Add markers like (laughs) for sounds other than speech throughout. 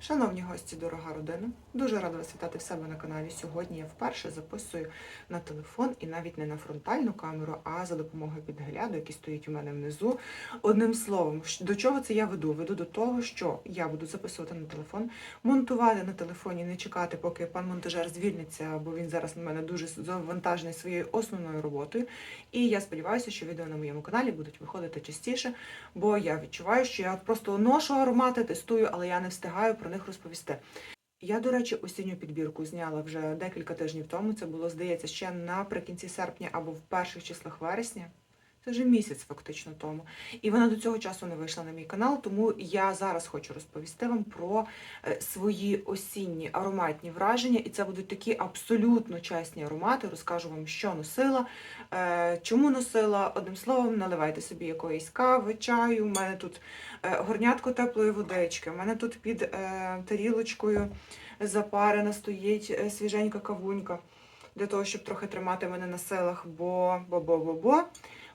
Шановні гості, дорога родина, дуже рада вас вітати в себе на каналі. Сьогодні я вперше записую на телефон і навіть не на фронтальну камеру, а за допомогою підгляду, який стоїть у мене внизу. Одним словом, до чого це я веду? Веду до того, що я буду записувати на телефон, монтувати на телефоні, не чекати, поки пан монтажер звільниться, бо він зараз на мене дуже завантажений своєю основною роботою. І я сподіваюся, що відео на моєму каналі будуть виходити частіше, бо я відчуваю, що я просто ношу аромати, тестую, але я не встигаю про них розповісти. Я, до речі, осінню підбірку зняла вже декілька тижнів тому. Це було, здається, ще наприкінці серпня або в перших числах вересня. Це вже місяць фактично тому. І вона до цього часу не вийшла на мій канал, тому я зараз хочу розповісти вам про е, свої осінні ароматні враження. І це будуть такі абсолютно чесні аромати. Розкажу вам, що носила, е, чому носила. Одним словом, наливайте собі якоїсь кави, чаю. У мене тут е, горнятко теплої водички. У мене тут під тарілочкою запарена стоїть свіженька кавунька для того, щоб трохи тримати мене на силах, бо бо бо бо бо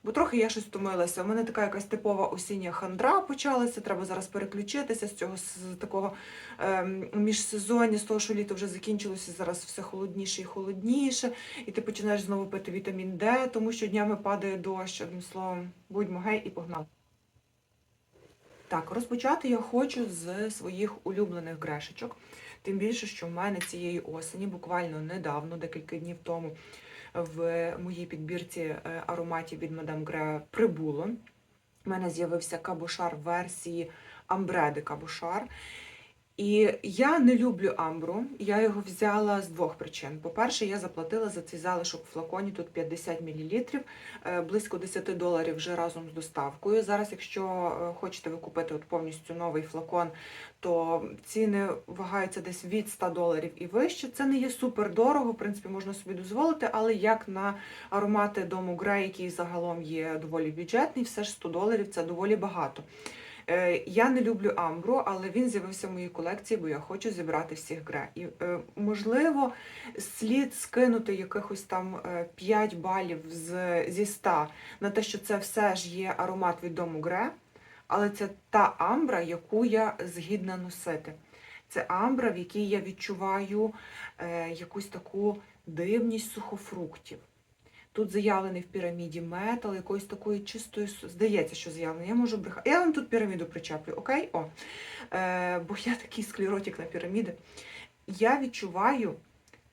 Бо трохи я щось втомилася. У мене така якась типова осіння хандра почалася. Треба зараз переключитися з цього з такого ем, міжсезоння, з того, що літо вже закінчилося, зараз все холодніше і холодніше, і ти починаєш знову пити вітамін Д, тому що днями падає дощ. Одним словом, будьмо гей і погнали. Так, розпочати я хочу з своїх улюблених грешечок. Тим більше, що в мене цієї осені, буквально недавно, декілька днів тому, в моїй підбірці е, ароматів від Мадам Гре прибуло. У мене з'явився кабушар версії Амбреди Кабушар. І я не люблю амбру. Я його взяла з двох причин. По-перше, я заплатила за цей залишок в флаконі тут 50 мл, е, близько 10 доларів вже разом з доставкою. Зараз, якщо е, хочете ви купити от повністю новий флакон, то ціни вагаються десь від 100 доларів і вище. Це не є супер дорого, в принципі, можна собі дозволити, але як на аромати дому Грей, який загалом є доволі бюджетний, все ж 100 доларів це доволі багато. Е, Я не люблю амбру, але він з'явився в моїй колекції, бо я хочу зібрати всіх гре. І е, можливо, слід скинути якихось там е, 5 балів з, зі 100 на те, що це все ж є аромат від дому гре, але це та амбра, яку я згідна носити. Це амбра, в якій я відчуваю е, якусь таку дивність сухофруктів. Тут заявлений в піраміді метал, якоїсь такої чистої, здається, що заявлений. Я можу брехати. Я вам тут піраміду причеплю, окей? О. Е, бо я такий склеротик на піраміди. Я відчуваю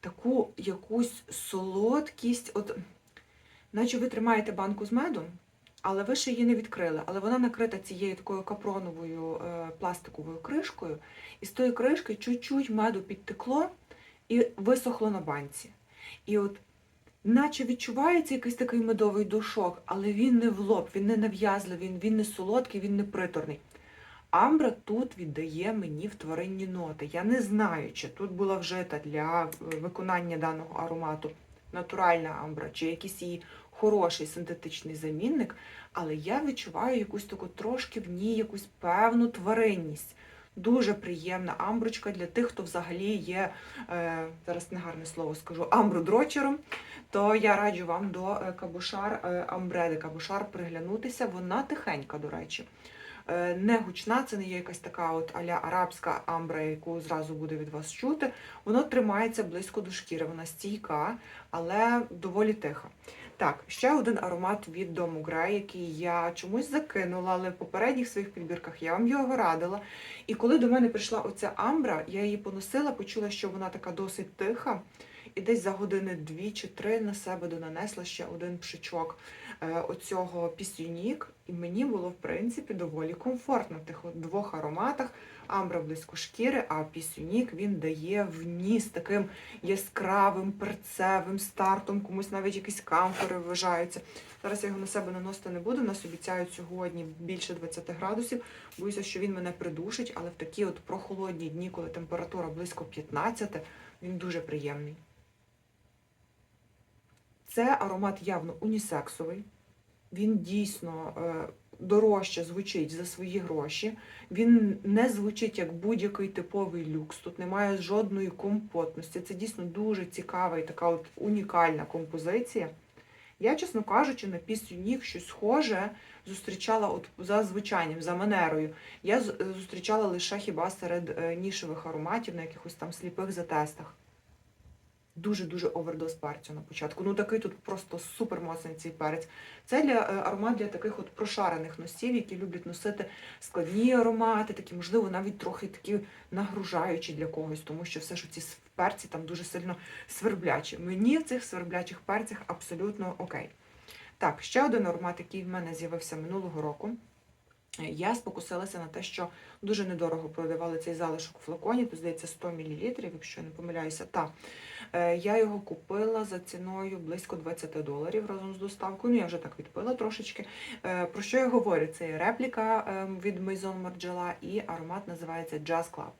таку якусь солодкість, от, наче ви тримаєте банку з медом, але ви ще її не відкрили. Але вона накрита цією такою капроновою е, пластиковою кришкою, і з тої кришки чуть-чуть меду підтекло і висохло на банці. І от наче відчувається якийсь такий медовий душок, але він не в лоб, він не нав'язливий, він, він не солодкий, він не приторний. Амбра тут віддає мені вторинні ноти. Я не знаю, чи тут була вжита для е, виконання даного аромату натуральна амбра, чи якийсь її хороший синтетичний замінник, але я відчуваю якусь таку трошки в ній якусь певну тваринність. Дуже приємна амброчка для тих, хто взагалі є, е, зараз негарне слово скажу, амбродрочером, то я раджу вам до е, кабушар е, амбреди, кабушар приглянутися. Вона тихенька, до речі. Не гучна, це не є якась така от аля арабська амбра, яку зразу буде від вас чути. Воно тримається близько до шкіри, вона стійка, але доволі тиха. Так, ще один аромат від дому Грей, який я чомусь закинула, але в попередніх своїх підбірках я вам його радила. І коли до мене прийшла оця амбра, я її поносила, почула, що вона така досить тиха. І десь за години дві чи три на себе донанесла ще один пшичок е, оцього пісюнік. І мені було, в принципі, доволі комфортно в тих двох ароматах. Амбра близько шкіри, а пісюнік він дає в ніс таким яскравим, перцевим стартом, комусь навіть якісь камфори вважаються. Зараз я його на себе наносити не буду. Нас обіцяють сьогодні більше 20 градусів. Боюся, що він мене придушить, але в такі от прохолодні дні, коли температура близько 15, він дуже приємний. Це аромат явно унісексовий. Він дійсно е, дорожче звучить за свої гроші. Він не звучить як будь-який типовий люкс. Тут немає жодної компотності. Це дійсно дуже цікава і така от унікальна композиція. Я, чесно кажучи, на пісню ніг щось схоже зустрічала от за звучанням, за манерою. Я е, зустрічала лише хіба серед е, нішевих ароматів на якихось там сліпих затестах. Дуже-дуже овердоз перцю на початку. Ну такий тут просто супер моцний цей перець. Це для е, аромат для таких от прошарених носів, які люблять носити складні аромати, такі, можливо, навіть трохи такі нагружаючі для когось, тому що все ж ці перці там дуже сильно сверблячі. Мені в цих сверблячих перцях абсолютно окей. Так, ще один аромат, який в мене з'явився минулого року. Я спокусилася на те, що дуже недорого продавали цей залишок у флаконі, то здається 100 мл, якщо я не помиляюся. Та е, я його купила за ціною близько 20 доларів разом з доставкою. Ну я вже так відпила трошечки. Е, Про що я говорю? Це репліка ем, від Maison Margiela і аромат називається Jazz Club.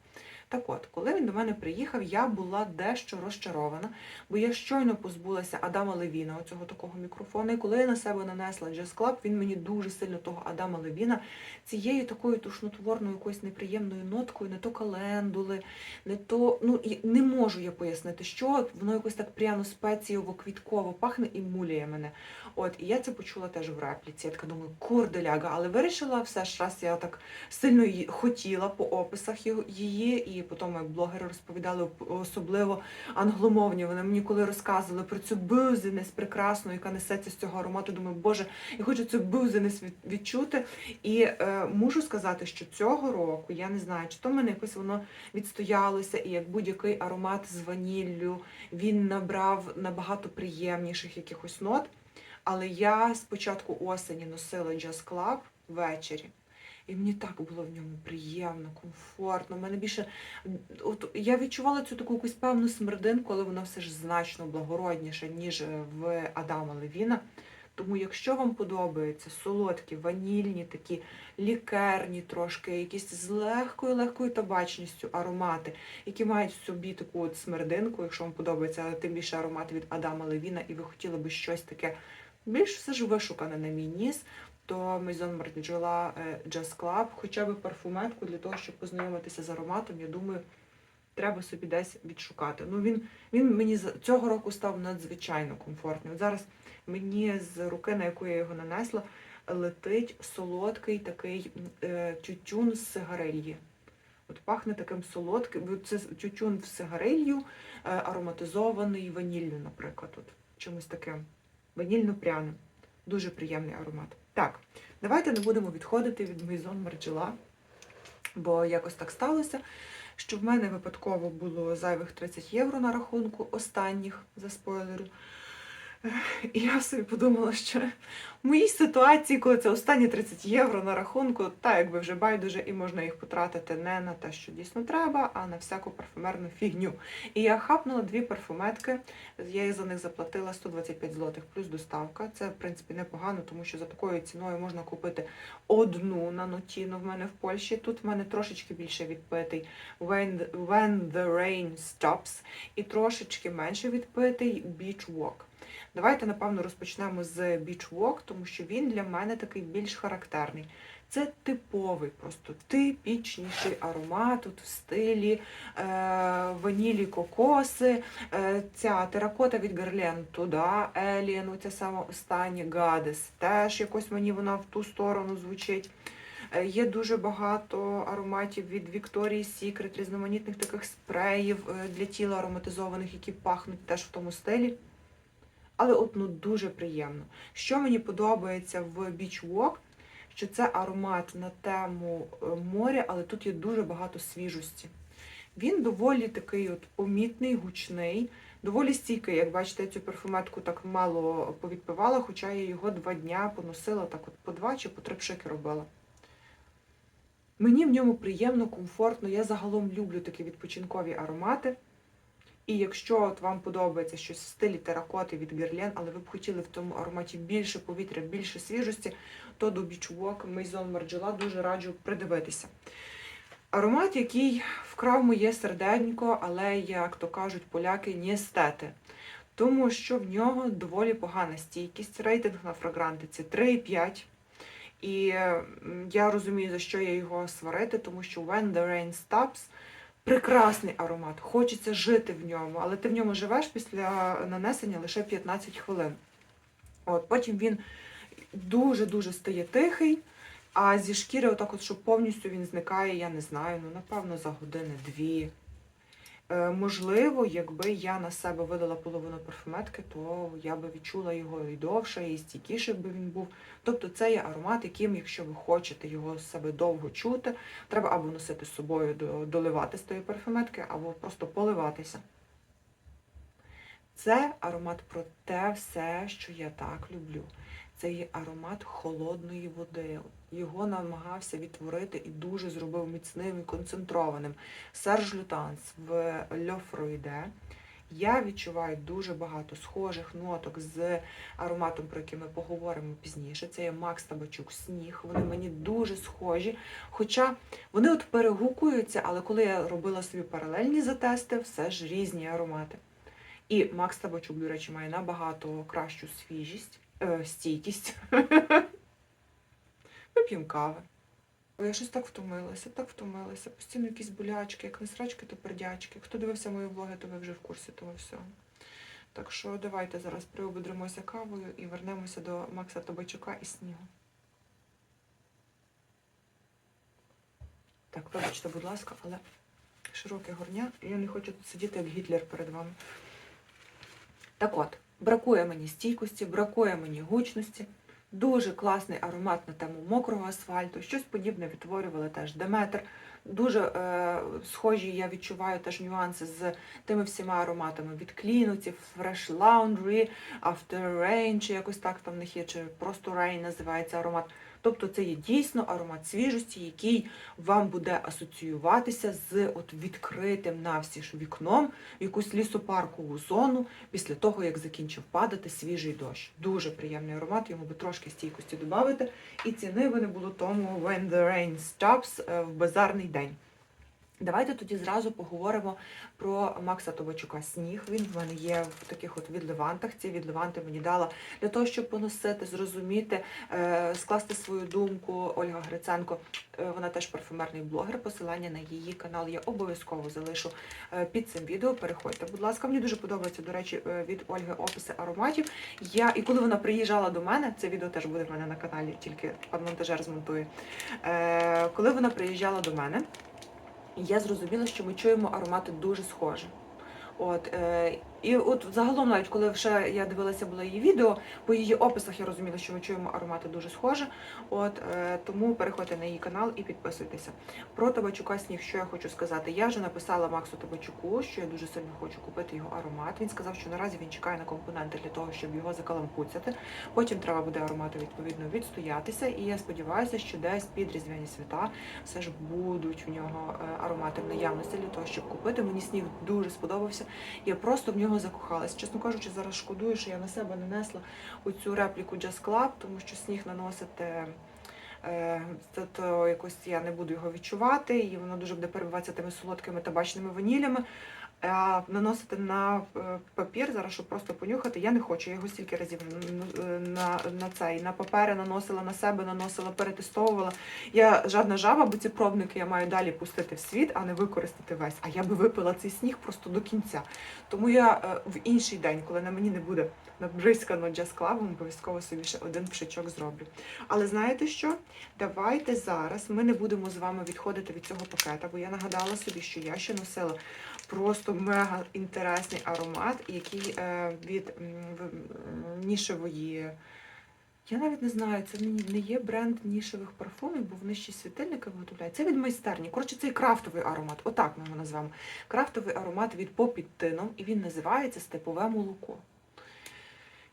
Так от, коли він до мене приїхав, я була дещо розчарована, бо я щойно позбулася Адама Левіна, оцього такого мікрофона. І коли я на себе нанесла Jazz Club, він мені дуже сильно того Адама Левіна цією такою тушнотворною якоюсь неприємною ноткою, не то календули, не то. Ну і не можу я пояснити, що воно якось так пряно спеціово квітково пахне і муляє мене. От, і я це почула теж в репліці. Я така думаю, курделяга, але вирішила все ж раз я так сильно хотіла по описах її, і потім як блогери розповідали особливо англомовні. Вони мені коли розказували про цю бюзинес прекрасну, яка несеться з цього аромату. Думаю, боже, я хочу цю бюзинес відчути. І е, мушу сказати, що цього року я не знаю, чи то в мене якось воно відстоялося, і як будь-який аромат з ваніллю він набрав набагато приємніших якихось нот. Але я з початку осені носила Jazz Club ввечері. І мені так було в ньому приємно, комфортно. Мене більше от я відчувала цю таку якусь певну смердинку, але вона все ж значно благородніша, ніж е, в Адама Левіна. Тому, якщо вам подобаються солодкі, ванільні, такі лікерні, трошки, якісь з легкою легкою табачністю аромати, які мають в собі таку от смердинку, якщо вам подобається тим більше аромати від Адама Левіна, і ви хотіли би щось таке більш все ж вишукане на мій ніс, то Maison Margiela Jazz Club, хоча б парфуметку для того, щоб познайомитися з ароматом, я думаю, треба собі десь відшукати. Ну він, він мені цього року став надзвичайно комфортний. От зараз мені з руки, на яку я його нанесла, летить солодкий такий е, тютюн з сигарельї. От пахне таким солодким. Це тютюн в сигарелью, е, ароматизований ваніллю, наприклад. От, чимось таким ванільно-пряним. Дуже приємний аромат. Так, давайте не будемо відходити від Мейзон Марджела, бо якось так сталося, що в мене випадково було зайвих 30 євро на рахунку останніх за спойлерю. І я собі подумала, що в моїй ситуації, коли це останні 30 євро на рахунку, та якби вже байдуже, і можна їх потратити не на те, що дійсно треба, а на всяку парфумерну фігню. І я хапнула дві парфуметки, я за них заплатила 125 злотих плюс доставка. Це, в принципі, непогано, тому що за такою ціною можна купити одну на нотіно в мене в Польщі. Тут в мене трошечки більше відпитий When the Rain Stops і трошечки менше відпитий Beach Walk. Давайте, напевно, розпочнемо з Beach Walk, тому що він для мене такий більш характерний. Це типовий, просто типічніший аромат тут в стилі е, ванілі кокоси, е, ця теракота від Герлен туди, Еліан, оця сама остання Гадес, теж якось мені вона в ту сторону звучить. Е, Є дуже багато ароматів від Victoria's Secret, різноманітних таких спреїв е, для тіла ароматизованих, які пахнуть теж в тому стилі. Але от ну дуже приємно. Що мені подобається в Beach Walk, що це аромат на тему е, моря, але тут є дуже багато свіжості. Він доволі такий от помітний, гучний, доволі стійкий. Як бачите, я цю парфуметку так мало повідпивала, хоча я його два дня поносила так от по два чи по три пшики робила. Мені в ньому приємно, комфортно. Я загалом люблю такі відпочинкові аромати. І якщо от вам подобається щось в стилі теракоти від Герлен, але ви б хотіли в тому ароматі більше повітря, більше свіжості, то до Beach Walk Maison Margiela дуже раджу придивитися. Аромат, який вкрав моє серденько, але, як то кажуть поляки, не стети. Тому що в нього доволі погана стійкість. Рейтинг на фрагрантиці 3,5. І я розумію, за що я його сварити, тому що When the Rain Stops прекрасний аромат. Хочеться жити в ньому, але ти в ньому живеш після нанесення лише 15 хвилин. От, потім він дуже-дуже стає тихий, а зі шкіри, отак от, щоб повністю він зникає, я не знаю, ну, напевно, за години-дві. Е, можливо, якби я на себе видала половину парфюметки, то я би відчула його і довше, і стійкіше би він був. Тобто це є аромат, яким, якщо ви хочете його з себе довго чути, треба або носити з собою, доливати з тої парфюметки, або просто поливатися. Це аромат про те все, що я так люблю. Це є аромат холодної води. Його намагався відтворити і дуже зробив міцним і концентрованим. Серж Лютанс в Froide. Я відчуваю дуже багато схожих ноток з ароматом, про який ми поговоримо пізніше. Це є Макс Табачук Сніг. Вони мені дуже схожі. Хоча вони от перегукуються, але коли я робила собі паралельні затести, все ж різні аромати. І Макс Табачук, до речі, має набагато кращу свіжість, е, стійкість. (laughs) Вип'ємо кави. Ой, Я щось так втомилася, так втомилася. Постійно якісь болячки, як не срачки, то пердячки. Хто дивився мої влоги, то ви вже в курсі того всього. Так що давайте зараз приободримося кавою і вернемося до Макса Табачука і снігу. Так, вибачте, будь ласка, але широке горня, я не хочу тут сидіти як Гітлер перед вами. Так от, бракує мені стійкості, бракує мені гучності. Дуже класний аромат на тему мокрого асфальту. Щось подібне відтворювали теж Деметр. Дуже е, схожі я відчуваю теж нюанси з тими всіма ароматами від клінуців, Fresh Laundry, After Rain, чи якось так там в них є, чи просто Rain називається аромат. Тобто це є дійсно аромат свіжості, який вам буде асоціюватися з от відкритим навсіж вікном в якусь лісопаркову зону після того, як закінчив падати свіжий дощ. Дуже приємний аромат, йому би трошки стійкості додати. І ціни вони було тому When the Rain Stops е, в базарний день. Давайте тоді зразу поговоримо про Макса Тобачука Сніг. Він в мене є в таких от відливантах. Ці відливанти мені дала для того, щоб поносити, зрозуміти, е, скласти свою думку. Ольга Гриценко, е, вона теж парфюмерний блогер. Посилання на її канал я обов'язково залишу е, під цим відео. Переходьте, будь ласка. Мені дуже подобається, до речі, від Ольги описи ароматів. Я і коли вона приїжджала до мене, це відео теж буде в мене на каналі, тільки пан монтажер змонтує. Коли вона приїжджала до мене. Я зрозуміла, що ми чуємо аромати дуже схожі. От, е, і от загалом, навіть коли ще я дивилася було її відео, по її описах я розуміла, що ми чуємо аромати дуже схожі. От, е, тому переходьте на її канал і підписуйтеся. Про табачука сніг, що я хочу сказати. Я вже написала Максу Табачуку, що я дуже сильно хочу купити його аромат. Він сказав, що наразі він чекає на компоненти для того, щоб його закалампуцяти. Потім треба буде аромату відповідно відстоятися. І я сподіваюся, що десь під різдвяні свята все ж будуть в нього е, аромати в наявності для того, щоб купити. Мені сніг дуже сподобався. Я просто в нього закохалась. Чесно кажучи, зараз шкодую, що я на себе не несла оцю репліку Just Club, тому що сніг наносити. е, То, то якось я не буду його відчувати, і воно дуже буде перебиватися тими солодкими табачними ванілями. Наносити на е, папір, зараз щоб просто понюхати, я не хочу. Я його стільки разів е, на, на цей на папери наносила на себе, наносила, перетестовувала. Я жадна жаба, бо ці пробники я маю далі пустити в світ, а не використати весь. А я би випила цей сніг просто до кінця. Тому я е, в інший день, коли на мені не буде набризкано джаз-клавом, обов'язково собі ще один пшичок зроблю. Але знаєте що? Давайте зараз ми не будемо з вами відходити від цього пакета, бо я нагадала собі, що я ще носила просто мега інтересний аромат, який е, від нішевої. Я навіть не знаю, це не, є бренд нішевих парфумів, бо вони ще світильники виготовляють. Це від майстерні. Коротше, це крафтовий аромат. Отак ми його назвемо. Крафтовий аромат від попід тином, і він називається Степове молоко.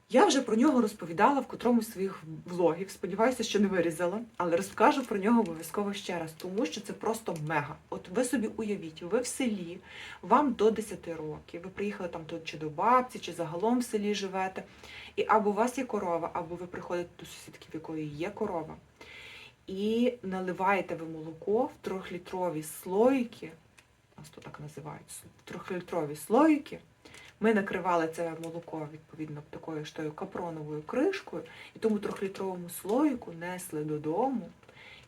Я вже про нього розповідала в котрому з своїх влогів. Сподіваюся, що не вирізала, але розкажу про нього обов'язково ще раз, тому що це просто мега. От ви собі уявіть, ви в селі, вам до 10 років, ви приїхали там тут чи до бабці, чи загалом в селі живете. І або у вас є корова, або ви приходите до сусідки, в якої є корова, і наливаєте ви молоко в трьохлітрові слоїки, нас то так називають, трьохлітрові слоїки. Ми накривали це молоко відповідно такою ж тою капроновою кришкою, і тому трьохлітровому слоїку несли додому.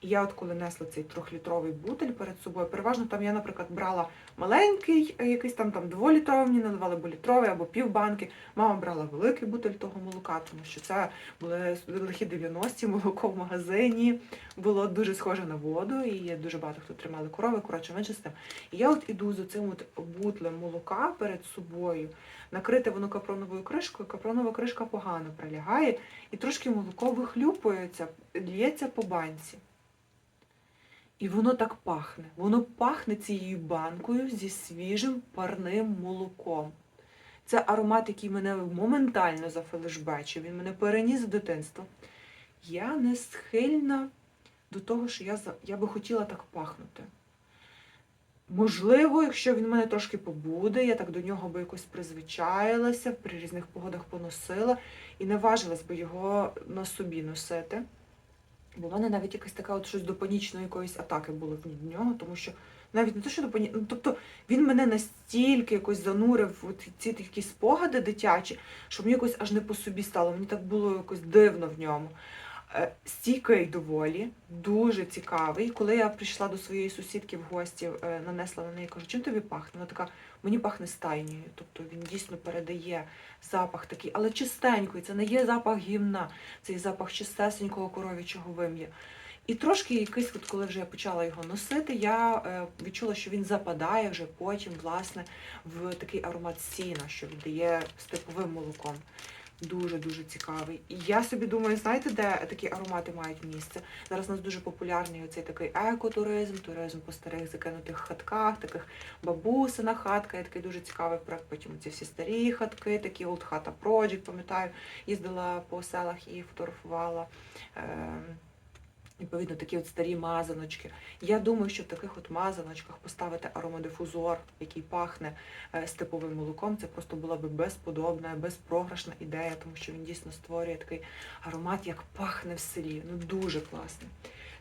Я от коли несла цей трьохлітровий бутель перед собою, переважно там я, наприклад, брала маленький, е, якийсь там там дволітровий, мені надавали або літровий, або півбанки. Мама брала великий бутель того молока, тому що це були лихі 90-ті, молоко в магазині було дуже схоже на воду, і дуже багато хто тримали корови, коротше, менше з тим. І я от іду з цим от бутлем молока перед собою, накрите воно капроновою кришкою, капронова кришка погано прилягає, і трошки молоко вихлюпується, лється по банці. І воно так пахне. Воно пахне цією банкою зі свіжим парним молоком. Це аромат, який мене моментально зафелешбечив, він мене переніс в дитинство. Я не схильна до того, що я, я би хотіла так пахнути. Можливо, якщо він мене трошки побуде, я так до нього би якось призвичаїлася, при різних погодах поносила і не важилась би його на собі носити. Бо в мене навіть якась така от щось до панічної якоїсь атаки було в нього, тому що навіть не те, що до пані... ну, тобто він мене настільки якось занурив в ці такі спогади дитячі, що мені якось аж не по собі стало. Мені так було якось дивно в ньому. Е, Стійкий доволі, дуже цікавий. Коли я прийшла до своєї сусідки в гості, е, нанесла на неї, кажу, чим тобі пахне? Вона така, мені пахне стайнею. Тобто він дійсно передає запах такий, але чистенький. Це не є запах гімна, це є запах чистесенького коров'ячого вим'я. І трошки якийсь, от коли вже я почала його носити, я е, відчула, що він западає вже потім, власне, в такий аромат сіна, що віддає степовим молоком. Дуже-дуже цікавий. І я собі думаю, знаєте, де такі аромати мають місце? Зараз у нас дуже популярний оцей такий екотуризм, туризм по старих закинутих хатках, таких бабусина хатка, є такий дуже цікавий проект. Потім ці всі старі хатки, такі Old Hata Project, пам'ятаю, їздила по селах і фотографувала. Ем, Відповідно, такі от старі мазаночки. Я думаю, що в таких от мазаночках поставити аромадифузор, який пахне е, степовим молоком, це просто була би безподобна, безпрограшна ідея, тому що він дійсно створює такий аромат, як пахне в селі. Ну дуже класний.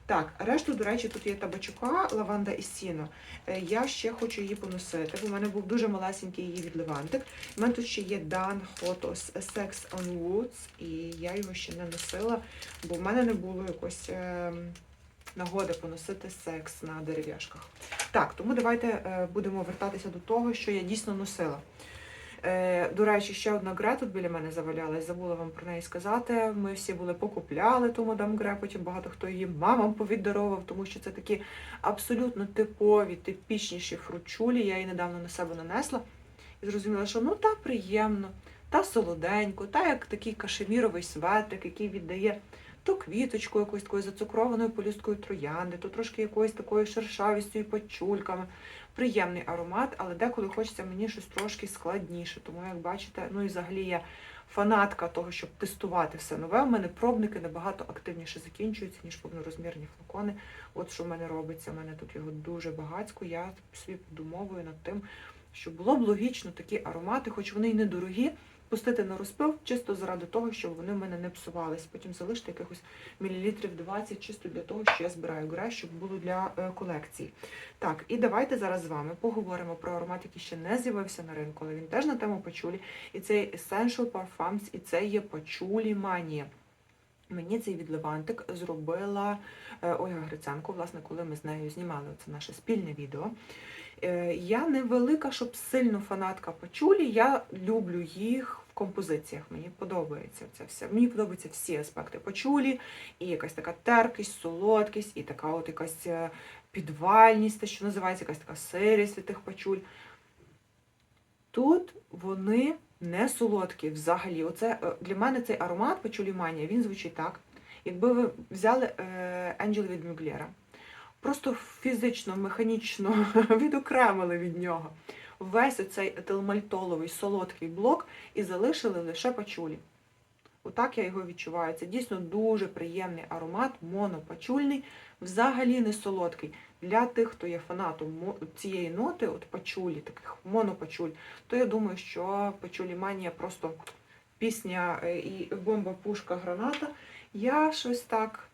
Так, решту, до речі, тут є табачука, лаванда і сіно. Е, Я ще хочу її поносити, бо в мене був дуже малесенький її відливантик. У мене тут ще є Dan Hotos Sex on Woods, і я його ще не носила, бо в мене не було якось ем, нагоди поносити секс на дерев'яшках. Так, тому давайте е, будемо вертатися до того, що я дійсно носила. Е, До речі, ще одна гре тут біля мене завалялась, забула вам про неї сказати. Ми всі були покупляли ту мадам Гре, потім багато хто її мамам повіддаровував, тому що це такі абсолютно типові, типічніші фручулі. Я її недавно на себе нанесла і зрозуміла, що ну та приємно, та солоденько, та як такий кашеміровий светрик, який віддає то квіточку якоюсь такою зацукрованою полюсткою троянди, то трошки якоюсь такою шершавістю і почульками. Приємний аромат, але деколи хочеться мені щось трошки складніше. Тому, як бачите, ну і взагалі я фанатка того, щоб тестувати все нове. У мене пробники набагато активніше закінчуються, ніж повнорозмірні флакони. От що в мене робиться. У мене тут його дуже багатько. Я собі подумовую над тим, що було б логічно такі аромати, хоч вони й недорогі, пустити на розпив чисто заради того, щоб вони в мене не псувались. Потім залишити якихось мілілітрів 20 чисто для того, що я збираю грай, щоб було для е, колекції. Так, і давайте зараз з вами поговоримо про аромат, який ще не з'явився на ринку, але він теж на тему пачулі. І це Essential Parfums, і це є пачулі манія. Мені цей відливантик зробила е, Ольга Гриценко, власне, коли ми з нею знімали це наше спільне відео. Е, Я не велика, щоб сильно фанатка пачулі. Я люблю їх в композиціях. Мені подобається це все. Мені подобаються всі аспекти пачулі, і якась така терпкість, солодкість, і така от якась е, підвальність, те, що називається, якась така сирість від тих пачуль. Тут вони не солодкі взагалі. Оце е, для мене цей аромат пачуліманія, він звучить так. Якби ви взяли Енджел від Мюглєра, просто фізично, механічно (laughs) відокремили від нього весь оцей етилмальтоловий солодкий блок і залишили лише пачулі. Отак я його відчуваю. Це дійсно дуже приємний аромат, монопачульний, взагалі не солодкий. Для тих, хто є фанатом цієї ноти, от пачулі, таких монопачуль, то я думаю, що пачулі манія просто пісня е, і бомба, пушка, граната. Я щось так.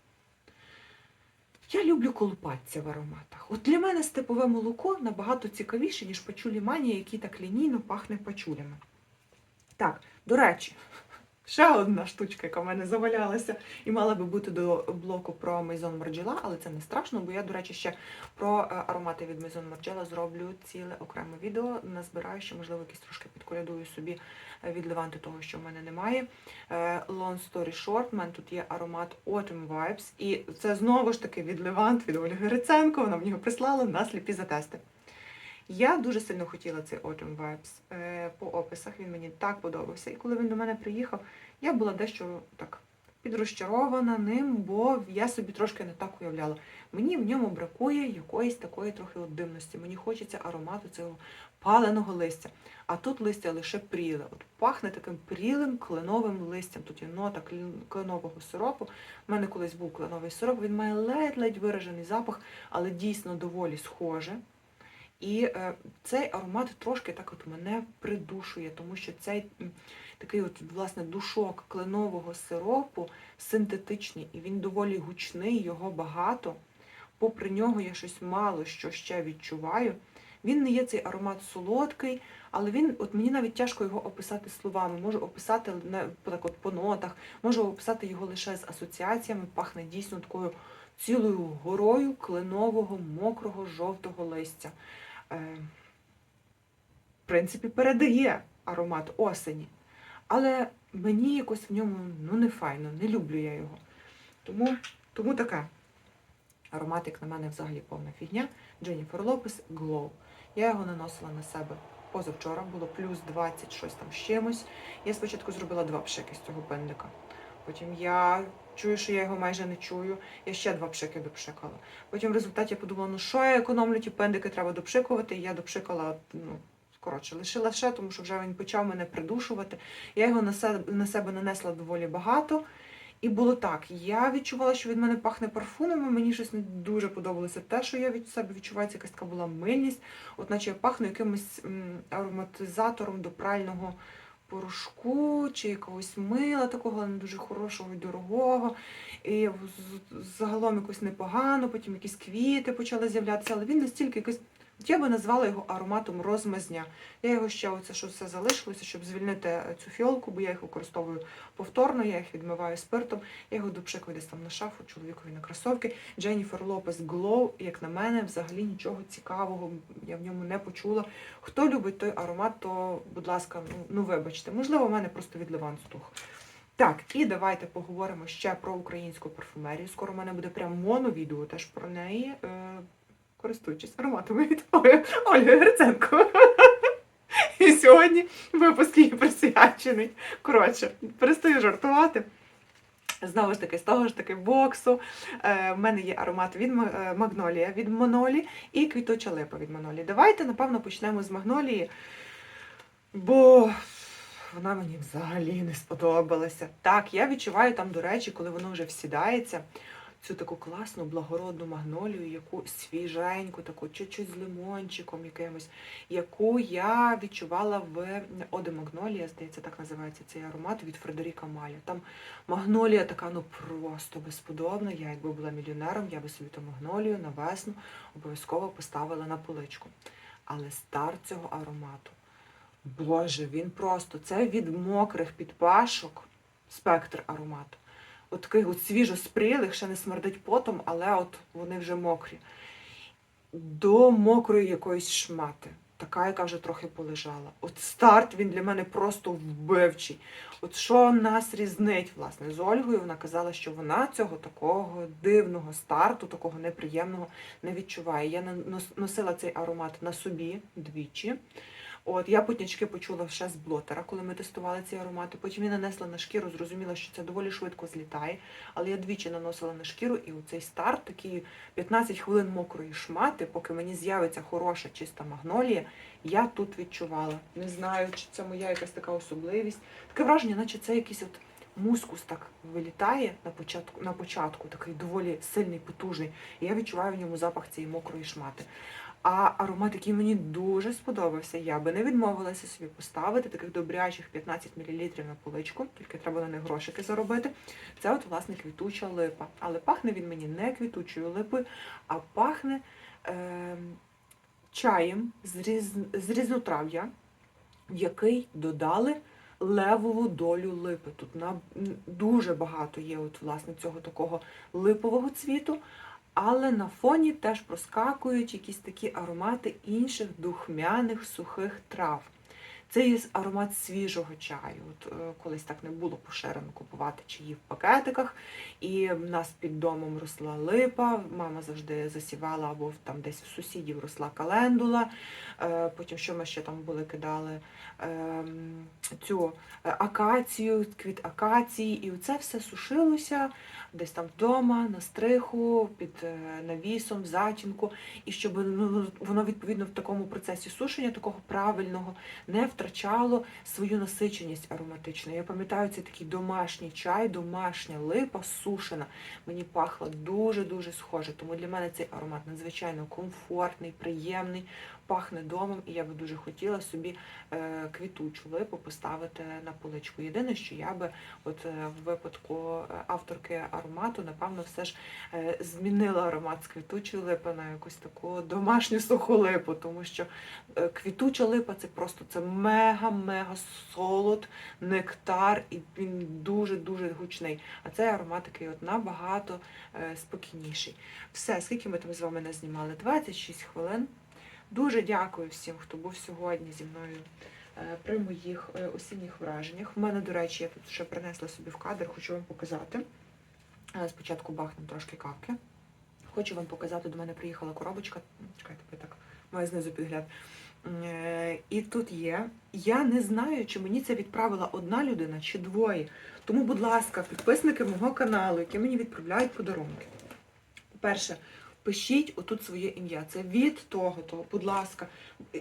Я люблю колупатися в ароматах. От для мене степове молоко набагато цікавіше, ніж пачулі манія, який так лінійно пахне пачулями. Так, до речі, Ще одна штучка, яка в мене завалялася, і мала би бути до блоку про Maison Margiela, але це не страшно, бо я, до речі, ще про е, аромати від Maison Margiela зроблю ціле окреме відео. Назбираю ще, можливо, якісь трошки підколядую собі е, від Леванти того, що в мене немає. Е, Long story short, в мене тут є аромат Autumn Vibes, і це знову ж таки від Левант, від Ольги Гриценко, вона мені його прислала на сліпі затести. Я дуже сильно хотіла цей Autumn Vibes е, по описах. Він мені так подобався. І коли він до мене приїхав, я була дещо так підрозчарована ним, бо я собі трошки не так уявляла. Мені в ньому бракує якоїсь такої трохи от дивності. Мені хочеться аромату цього паленого листя. А тут листя лише пріле. От пахне таким прілим кленовим листям. Тут є нота кленового сиропу. У мене колись був кленовий сироп, він має ледь-ледь виражений запах, але дійсно доволі схоже. І е, цей аромат трошки так от мене придушує, тому що цей такий от, власне, душок кленового сиропу синтетичний, і він доволі гучний, його багато. Попри нього я щось мало що ще відчуваю. Він не є цей аромат солодкий, але він, от мені навіть тяжко його описати словами. Можу описати так от по нотах, можу описати його лише з асоціаціями, пахне дійсно такою цілою горою кленового, мокрого, жовтого листя. Е, в принципі, передає аромат осені. Але мені якось в ньому ну, не файно, не люблю я його. Тому, тому таке. Аромат, як на мене, взагалі повна фігня. Дженніфер Лопес Glow. Я його наносила на себе позавчора, було плюс 20 щось там з чимось. Я спочатку зробила два пшики з цього пендика. Потім я чую, що я його майже не чую. Я ще два пшики допшикала. Потім в результаті я подумала, ну що я економлю, ті пендики треба допшикувати. І я допшикала, ну, коротше, лишила ще, тому що вже він почав мене придушувати. Я його на себе, на себе нанесла доволі багато. І було так, я відчувала, що від мене пахне парфумами, мені щось не дуже подобалося. Те, що я від себе відчуваю, це якась така була мильність, от наче я пахну якимось ароматизатором до прального порошку чи якогось мила такого не дуже хорошого і дорогого. І загалом якось непогано, потім якісь квіти почали з'являтися, але він настільки якийсь. Я би назвала його ароматом розмазня. Я його ще оце, що все залишилося, щоб звільнити е, цю фіолку, бо я їх використовую повторно, я їх відмиваю спиртом, я його допшикую десь там на шафу, чоловікові на кросовки. Дженніфер Лопес Glow, як на мене, взагалі нічого цікавого я в ньому не почула. Хто любить той аромат, то, будь ласка, ну, ну вибачте, можливо, в мене просто від Ливан стух. Так, і давайте поговоримо ще про українську парфумерію. Скоро в мене буде прям моновідео теж про неї, е, користуючись ароматами від Ольги Гриценко. І сьогодні випуск її присвячений. Коротше, перестаю жартувати. Знову ж таки, з того ж таки боксу. Е, в мене є аромат від е, Магнолія від Монолі і квіточа липа від Монолі. Давайте, напевно, почнемо з Магнолії, бо вона мені взагалі не сподобалася. Так, я відчуваю там, до речі, коли воно вже всідається, цю таку класну благородну магнолію, яку свіженьку, таку чуть-чуть з лимончиком якимось, яку я відчувала в Оде Магнолія, здається, так називається цей аромат від Фредеріка Маля. Там магнолія така, ну просто безподобна. Я якби була мільйонером, я би собі ту магнолію на весну обов'язково поставила на поличку. Але старт цього аромату, боже, він просто це від мокрих підпашок спектр аромату. От таких от свіжо спрілих, ще не смердить потом, але от вони вже мокрі. До мокрої якоїсь шмати, така, яка вже трохи полежала. От старт він для мене просто вбивчий. От що нас різнить, власне, з Ольгою, вона казала, що вона цього такого дивного старту, такого неприємного не відчуває. Я носила цей аромат на собі двічі. От я потнячки почула ще з блотера, коли ми тестували ці аромати. Потім я нанесла на шкіру, зрозуміла, що це доволі швидко злітає. Але я двічі наносила на шкіру, і оцей старт, такі 15 хвилин мокрої шмати, поки мені з'явиться хороша чиста магнолія, я тут відчувала. Не знаю, чи це моя якась така особливість. Таке враження, наче це якийсь от мускус так вилітає на початку, на початку, такий доволі сильний, потужний. І я відчуваю в ньому запах цієї мокрої шмати. А аромат, який мені дуже сподобався, я би не відмовилася собі поставити таких добрячих 15 мл на поличку, тільки треба на них грошики заробити. Це от, власне, квітуча липа. Але пахне він мені не квітучою липою, а пахне е, чаєм з, різ, з різнотрав'я, в який додали левову долю липи. Тут на дуже багато є от, власне, цього такого липового цвіту. Але на фоні теж проскакують якісь такі аромати інших духмяних сухих трав. Це є аромат свіжого чаю. От е, колись так не було поширено купувати чаї в пакетиках. І в нас під домом росла липа, мама завжди засівала, або там десь в сусідів росла календула. Е, Потім що ми ще там були, кидали ем, цю е, акацію, квіт акації, і це все сушилося десь там вдома, на стриху, під е, навісом, в затінку. І щоб ну, воно відповідно в такому процесі сушення, такого правильного, не втрачало свою насиченість ароматичну. Я пам'ятаю, це такий домашній чай, домашня липа сушена. Мені пахло дуже-дуже схоже. Тому для мене цей аромат надзвичайно комфортний, приємний, пахне домом, і я би дуже хотіла собі е, квітучу липу поставити на поличку. Єдине, що я би от е, в випадку е, авторки аромату, напевно, все ж змінила аромат з квітучої липи на якусь таку домашню суху липу, тому що квітуча липа це просто це мега-мега солод, нектар, і він дуже-дуже гучний. А цей аромат такий от набагато спокійніший. Все, скільки ми там з вами не знімали? 26 хвилин. Дуже дякую всім, хто був сьогодні зі мною е, при моїх е, осінніх враженнях. У мене, до речі, я тут ще принесла собі в кадр, хочу вам показати. Е, Спочатку бахнемо трошки кавки. Хочу вам показати, до мене приїхала коробочка. Чекайте, я так маю знизу підгляд. І тут є. Я не знаю, чи мені це відправила одна людина чи двоє. Тому, будь ласка, підписники мого каналу, які мені відправляють подарунки. По-перше, пишіть отут своє ім'я. Це від того, того, будь ласка.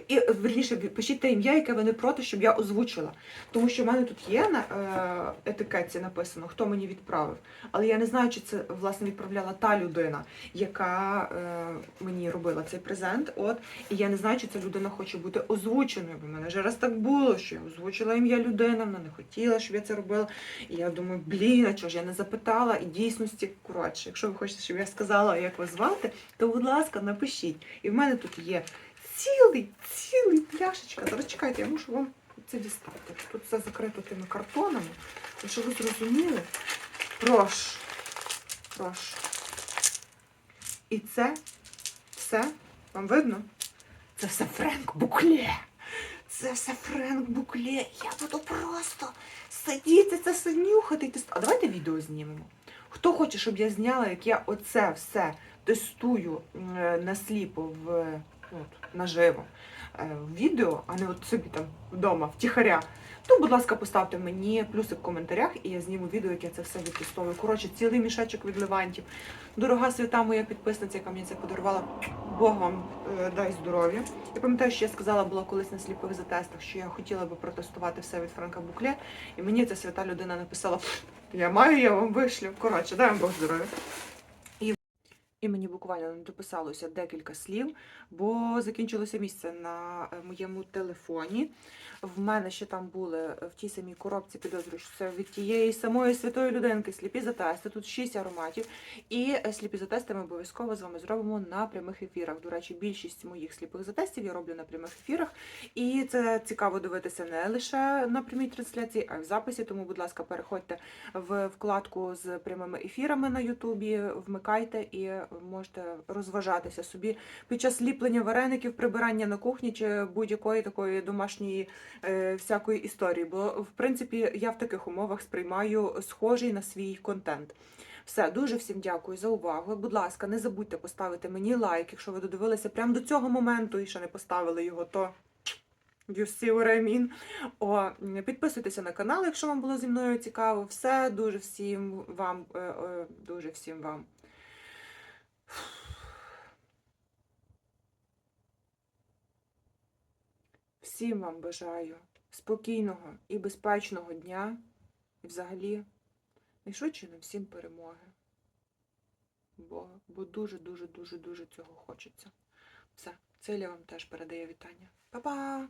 І верніше, пишіть те ім'я, яке ви не проти, щоб я озвучила. Тому що в мене тут є на е, етикетці написано, хто мені відправив. Але я не знаю, чи це власне відправляла та людина, яка е, мені робила цей презент. От, і я не знаю, чи ця людина хоче бути озвученою. Бо в мене вже раз так було, що я озвучила ім'я людини, вона не хотіла, щоб я це робила. І я думаю, блін, а чого ж я не запитала? І дійсності, коротше, якщо ви хочете, щоб я сказала, як вас звати, то, будь ласка, напишіть. І в мене тут є цілий, цілий пляшечка. Зараз чекайте, я мушу вам це дістати. Тут все закрито тими картонами. Щоб ви зрозуміли, прошу, прошу. І це все, вам видно? Це все Френк Букле. Це все Френк Букле. Я буду просто сидіти, це все нюхати. А давайте відео знімемо. Хто хоче, щоб я зняла, як я оце все тестую е, насліпо в от, наживо е, в відео, а не от собі там вдома, втіхаря, то, будь ласка, поставте мені плюсик в коментарях, і я зніму відео, як я це все відтестовую. Коротше, цілий мішечок від левантів. Дорога свята моя підписниця, яка мені це подарувала, Бог вам е, дай здоров'я. Я пам'ятаю, що я сказала була колись на сліпих затестах, що я хотіла би протестувати все від Франка Букле, і мені ця свята людина написала: Я маю, я вам вишлю. Коротше, дай вам Бог здоров'я. І, мені буквально не дописалося декілька слів, бо закінчилося місце на е, моєму телефоні. В мене ще там були е, в тій самій коробці, підозрюю, що це від тієї самої святої людинки сліпі затести. Тут шість ароматів. І е, сліпі затести ми обов'язково з вами зробимо на прямих ефірах. До речі, більшість моїх сліпих затестів я роблю на прямих ефірах. І це цікаво дивитися не лише на прямій трансляції, а й в записі. Тому, будь ласка, переходьте в вкладку з прямими ефірами на Ютубі, вмикайте і можете розважатися собі під час ліплення вареників, прибирання на кухні чи будь-якої такої домашньої всякої історії. Бо, в принципі, я в таких умовах сприймаю схожий на свій контент. Все, дуже всім дякую за увагу. Будь ласка, не забудьте поставити мені лайк, якщо ви додивилися прямо до цього моменту і ще не поставили його, то you see what I mean. О, підписуйтеся на канал, якщо вам було зі мною цікаво. Все, дуже всім вам, е, е, дуже всім вам. Всім вам бажаю спокійного і безпечного дня. І взагалі найшвидше нам всім перемоги. Бо, бо дуже, дуже, дуже, дуже цього хочеться. Все, Циля вам теж передає вітання. Па-па!